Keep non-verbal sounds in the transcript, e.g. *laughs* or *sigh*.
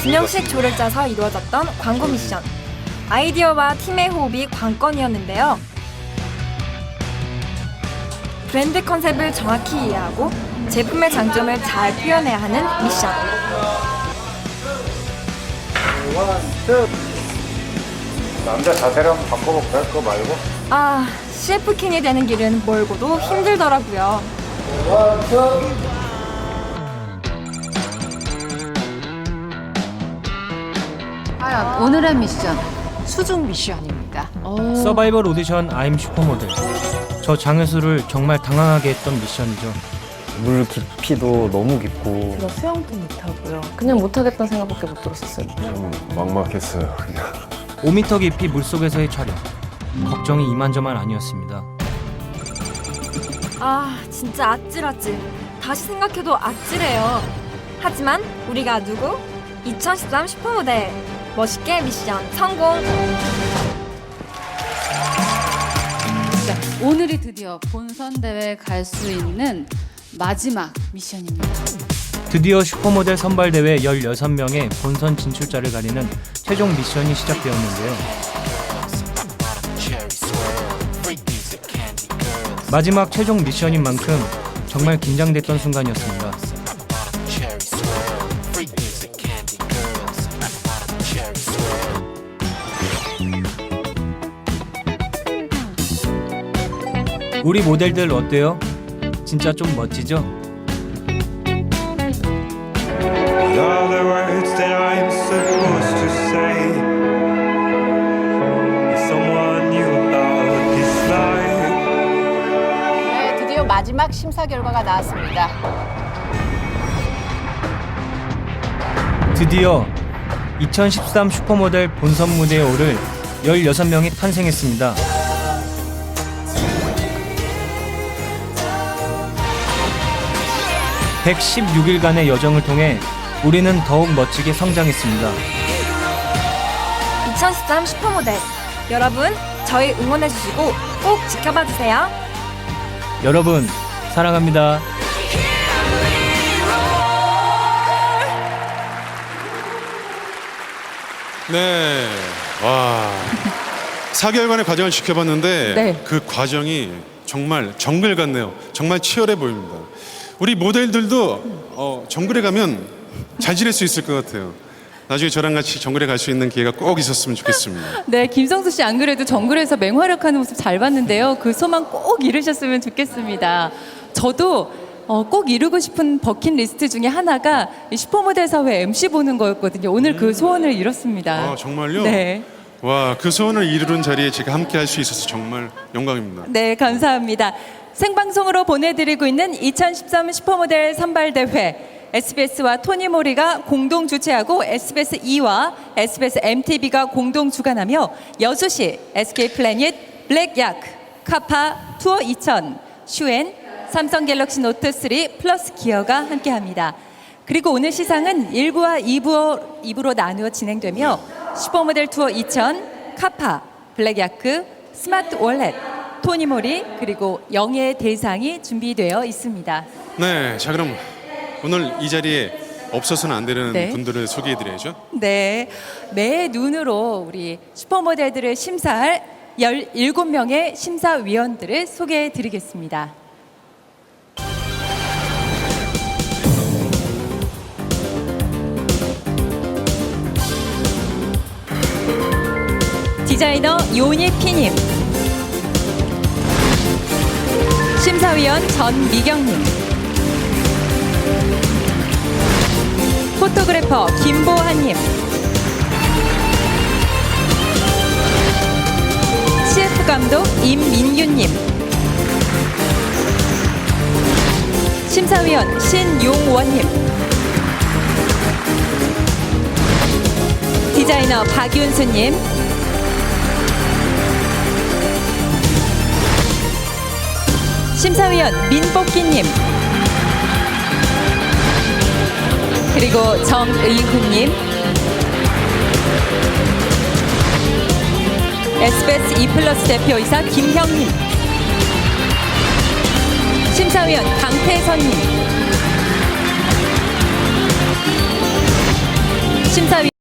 두 명씩 조를 짜서 이루어졌던 광고 미션. 아이디어와 팀의 호흡이 관건이었는데요. 브랜드 컨셉을 정확히 이해하고 제품의 장점을 잘 표현해야 하는 미션. 남자 자세를 한번 바꿔볼까요? 그거 말고. 아, CF킹이 되는 길은 멀고도 힘들더라고요. 과연 오늘의 미션 수중 미션입니다. 서바이벌 오디션 아임 슈퍼모델. 저 장현수를 정말 당황하게 했던 미션이죠. 물 깊이도 너무 깊고 저 수영도 못하고요. 그냥 못하겠다는 생각밖에 못 들었었어요. 좀 막막했어요. 그냥. 5m 깊이 물속에서의 촬영. 걱정이 이만저만 아니었습니다. 아, 진짜 아찔아찔. 다시 생각해도 아찔해요. 하지만 우리가 누구? 2013 슈퍼모델. 멋있게 미션 성공! 자, 오늘이 드디어 본선 대회 갈 수 있는 마지막 미션입니다. 드디어 슈퍼모델 선발 대회 16명의 본선 진출자를 가리는 최종 미션이 시작되었는데요. 마지막 최종 미션인 만큼 정말 긴장됐던 순간이었습니다. 우리 모델들 어때요? 진짜 좀 멋지죠? all the words that I'm supposed to say. Someone knew about this life. 네, 드디어 마지막 심사 결과가 나왔습니다. 드디어 2013 슈퍼모델 본선 무대에 오를 16명이 탄생했습니다. (116일간의) 여정을 통해 우리는 더욱 멋지게 성장했습니다. 2013 슈퍼모델. 여러분, 저희 응원해주시고 꼭 지켜봐 주세요. 여러분 사랑합니다. 네. 와. 4개월간의 과정을 지켜봤는데 네. 그 과정이 정말 정글 같네요. 정말 치열해 보입니다. 우리 모델들도 어, 정글에 가면 잘 지낼 수 있을 것 같아요. 나중에 저랑 같이 정글에 갈 수 있는 기회가 꼭 있었으면 좋겠습니다. *laughs* 네, 김성수 씨 안 그래도 정글에서 맹활약하는 모습 잘 봤는데요. 그 소망 꼭 이루셨으면 좋겠습니다. 저도 어, 꼭 이루고 싶은 버킷리스트 중에 하나가 이 슈퍼모델 사회 MC 보는 거였거든요. 오늘 그 소원을 이뤘습니다. 아, 정말요? 네. 와, 그 소원을 이루는 자리에 제가 함께 할 수 있어서 정말 영광입니다. 네, 감사합니다. 생방송으로 보내드리고 있는 2013 슈퍼모델 선발대회. SBS와 토니모리가 공동 주최하고 SBS 2와 SBS MTV가 공동 주관하며 여수시 SK 플래닛 블랙야크 카파 투어 2000 슈엔 삼성 갤럭시 노트 3 플러스 기어가 함께합니다. 그리고 오늘 시상은 1부와 2부, 2부로 나누어 진행되며 슈퍼모델 투어 2000 카파 블랙야크 스마트 월렛 토니모리 그리고 영예 대상이 준비되어 있습니다. 네, 자 그럼 오늘 이 자리에 없어서는 안 되는 네. 분들을 소개해드려야죠. 네, 내 눈으로 우리 슈퍼모델들을 심사할 17명의 심사위원들을 소개해 드리겠습니다. 디자이너 요니피님. 심사위원 전미경님. 포토그래퍼 김보한님. CF 감독 임민규님. 심사위원 신용원님. 디자이너 박윤수님 심사위원 민복기님. 그리고 정의훈님. SBS 2 플러스 대표이사 김형님. 심사위원 강태선님. 심사위